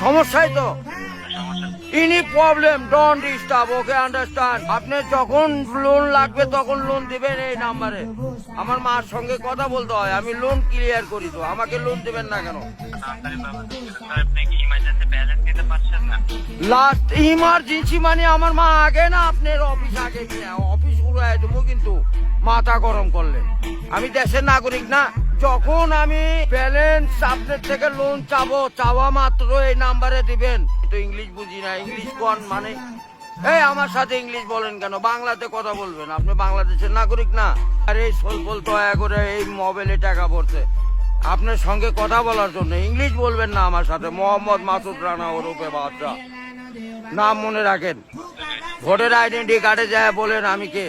সমস্যাই তো। Any problem don't disturb okay understand আপনি যখন লোন লাগবে তখন লোন দিবেন এই নাম্বারে আমার মার সঙ্গে কথা বলতে হয় আমি লোন ক্লিয়ার করি তো আমাকে লোন দিবেন না কেন? লাস্ট ইমার্জেন্সি মানে আমার মা আগে না আপনার অফিস আগে কিনা অফিস উড়াই দেবো কিন্তু মাথা গরম করলে আমি দেশের নাগরিক না। যখন আমি ব্যালেন্স আপনার থেকে লোন চাবো, চাওয়া মাত্র এই নাম্বারে দিবেন। তো ইংলিশ বুঝি না ইংলিশ কোন মানে? এই আমার সাথে ইংলিশ বলেন কেন? বাংলাতে কথা বলবেন। আপনি বাংলাদেশের নাগরিক না? আর এই সলফল দয়া করে এই মোবাইলে টাকা পড়ছে আপনার সঙ্গে কথা বলার জন্য ইংলিশ বলবেন না আমার সাথে। মোহাম্মদ মাসুদ রানা ওরূপে বাদশা নাম মনে রাখেন। ভোটের আইডেন্টি কার্ডে যায় বলেন আমি কে?